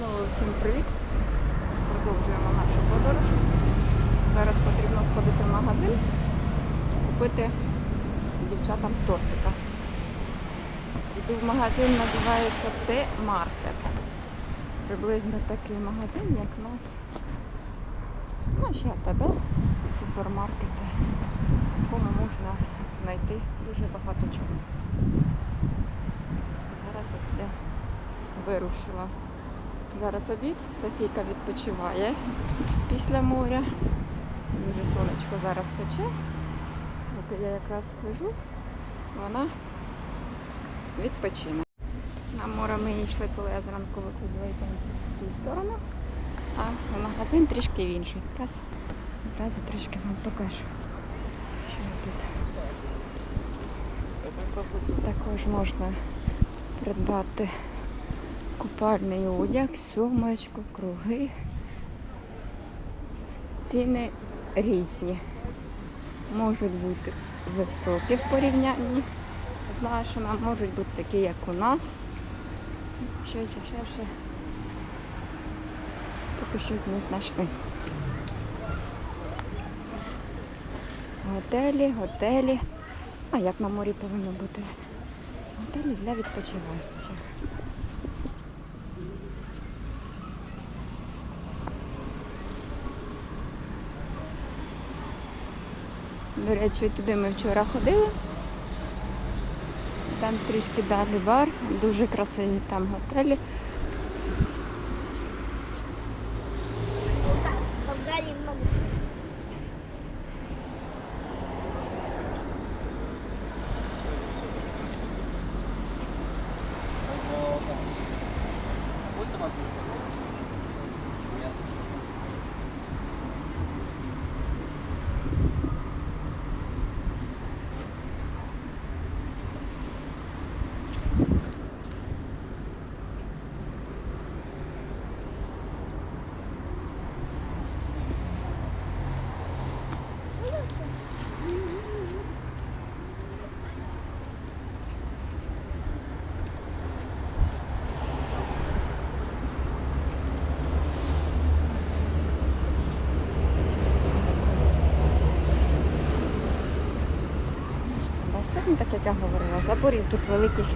Знову всім привіт. Продовжуємо нашу подорож. Зараз потрібно сходити в магазин, купити дівчатам тортика. Йду в магазин, називається Т-маркет. Приблизно такий магазин, як у нас. Ну, ще тебе, супермаркети, в якому можна знайти дуже багато чого. Зараз я вирушила. Зараз обід, Софійка відпочиває після моря. Дуже сонечко зараз пече. От я якраз хожу, вона відпочине. На море ми йшли, коли я зранку там в ту сторону, а магазин трішки в іншу. Якраз одразу трішки вам покажу. Що тут. Також можна придбати купальний одяг, сумочку, круги. Ціни різні. Можуть бути високі в порівнянні з нашими, а можуть бути такі, як у нас. Щось дешевше. Поки що не знайшли. Готелі, готелі. А як на морі повинно бути? Готелі для відпочиваючих. До речі, туди ми вчора ходили. Там трішки далі бар, дуже красиві там готелі. Басейн, так як я говорила, заборів тут великих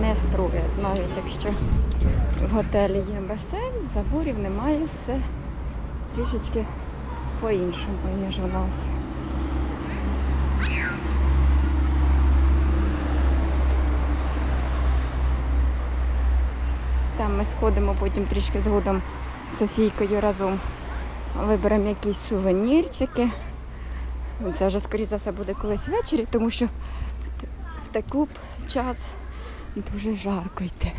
не строять, навіть якщо в готелі є басейн, заборів немає, все трішечки по-іншому, ніж у нас. Там ми сходимо потім трішки згодом з Софійкою разом виберемо якісь сувенірчики. Це вже, скоріше за все, буде колись ввечері, тому що таку час дуже жарко йти.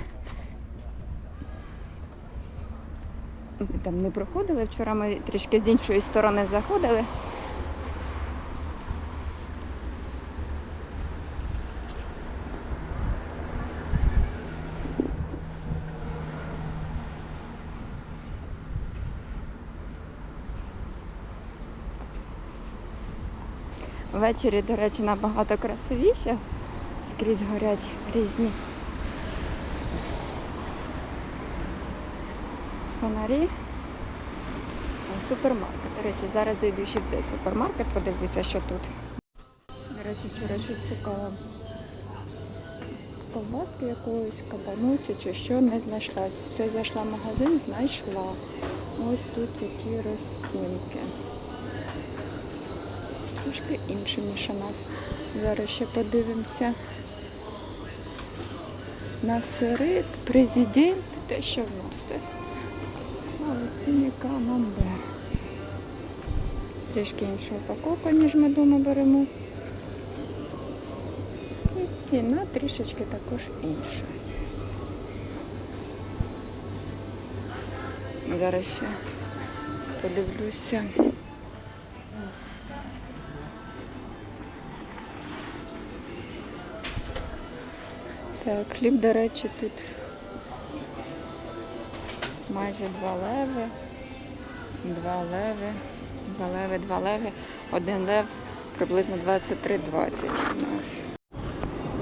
Ми там не проходили. Вчора ми трішки з іншої сторони заходили. Ввечері, до речі, набагато красивіше. Скрізь горять різні фонарі. Супермаркет. До речі, зараз зайду ще в цей супермаркет, подивлюся, що тут. До речі, вчора щось шукала ковбаски якоїсь, кабанусі чи що не знайшла. Це зайшла в магазин, знайшла. Ось тут які розцінки. Трошки інше, ніж у нас. Зараз ще подивимося. На президент, те, що в нас. те. Але ціни камамбер. Трішки інша упаковка, ніж ми вдома беремо. І ціна трішечки також інша. Зараз ще подивлюся. Так, хліб, до речі, тут майже два леви, два леви, два леви, два леви, один лев приблизно 23-20 у нас.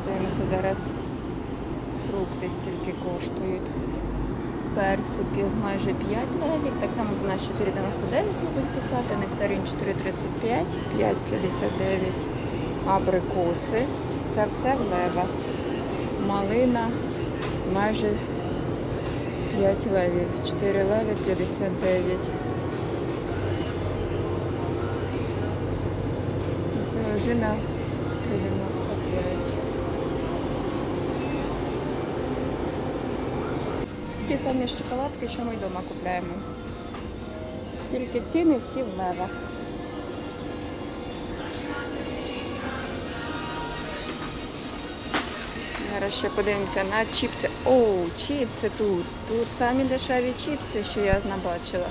Дивимося зараз фрукти скільки коштують. персики майже 5 левів. Так само у нас 4,99 любить писати, нектарин 4,35, 5,59. Абрикоси. Це все в левах. Малина майже 5 левів. 4 леви 59. Це ожина 3,95. Ті самі шоколадки, що ми вдома купляємо. Тільки ціни всі в левах. Зараз ще подивимося на чіпси. О, чіпси тут. Тут самі дешеві чіпси, що я набачила.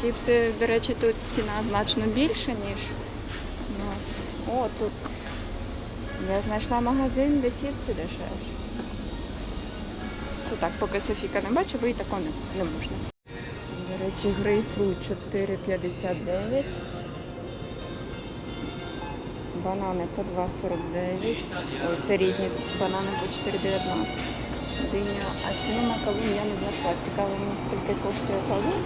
Чіпси, до речі, тут ціна значно більша, ніж у нас. О, тут я знайшла магазин, де чіпси дешевші. Це так, поки Софіка не бачить, бо і такого не, не можна. До речі, грейпфрут 4,59. Банани по 2,49. Це різні банани по 4,19. Диня. А ціну на кавун я не знайшла. Цікаво, мені скільки коштує кавун.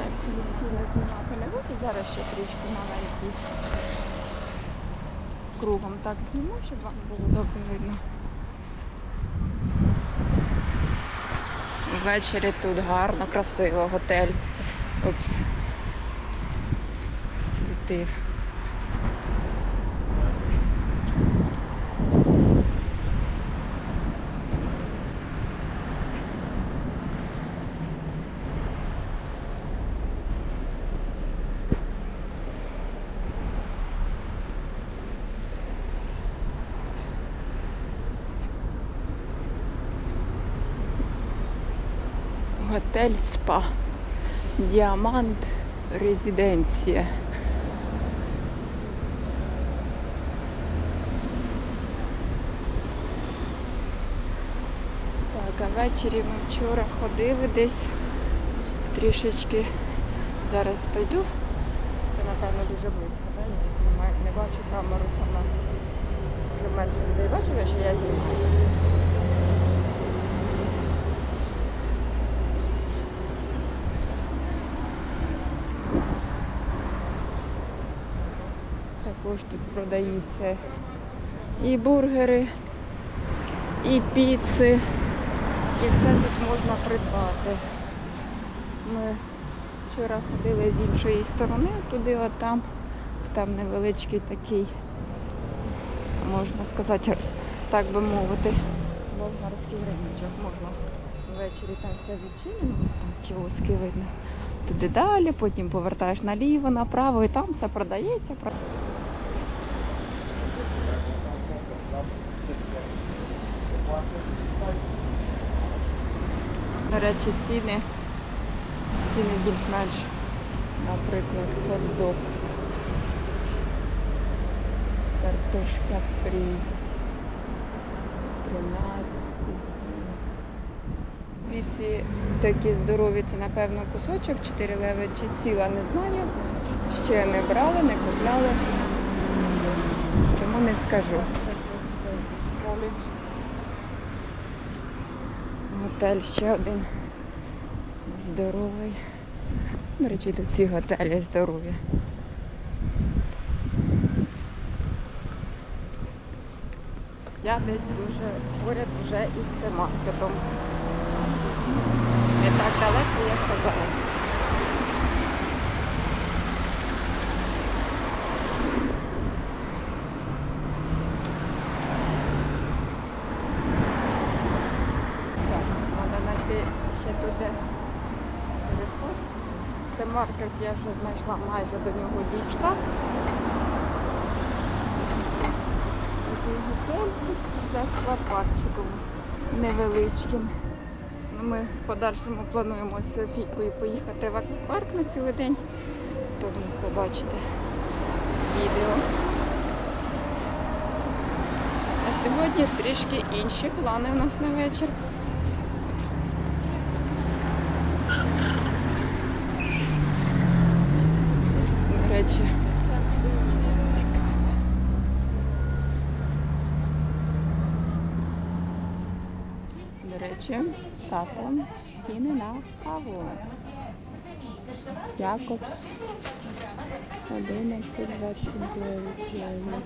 А ці ціни знімати не буду. Зараз ще трішки маленькі. Кругом так зніму, щоб вам було добре видно. Ввечері тут гарно, красиво, готель. Упс. Світив. Готель СПА. Діамант резиденція. Так, а ввечері ми вчора ходили десь трішечки. Зараз стойду. Це напевно дуже близько, так? Я не бачу камеру сама. Вже менше людей бачили, що я знімаю. Також тут продаються і бургери, і піци, і все тут можна придбати. Ми вчора ходили з іншої сторони, туди, от там, там невеличкий такий, можна сказати, так би мовити, болгарський риночок. Можна ввечері там все відчинено, там кіоски видно. Туди далі, потім повертаєш наліво, направо і там все продається. До речі, ціни, ціни більш-менш, наприклад, хот-дог, картошка фрі, 13. Віці такі здорові, це напевно кусочок, 4 леви чи ціла, не знаю. Ще не брали, не купляли, тому не скажу. Готель ще один здоровий. До речі, тут всі готелі здорові. Я десь дуже поряд вже із темаркетом. Не так далеко, як казалось. Так, треба знайти ще туди переход. Це маркет я вже знайшла, майже до нього дійшла. Такий готельчик з аквапаркчиком невеличким. Ну, Ми в подальшому плануємо з Софійкою поїхати в аквапарк на цілий день. Тому побачите відео. А сьогодні трішки інші плани у нас на вечір. До речі, цікаво. До речі, тато ціни на каву. Якобс 11, 29 євро.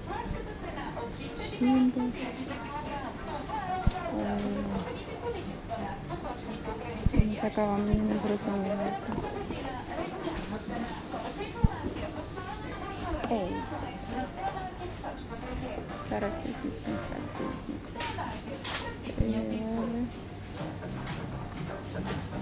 Ця кава мені не зрозуміла. Ей. Зараз я візьму Thank you.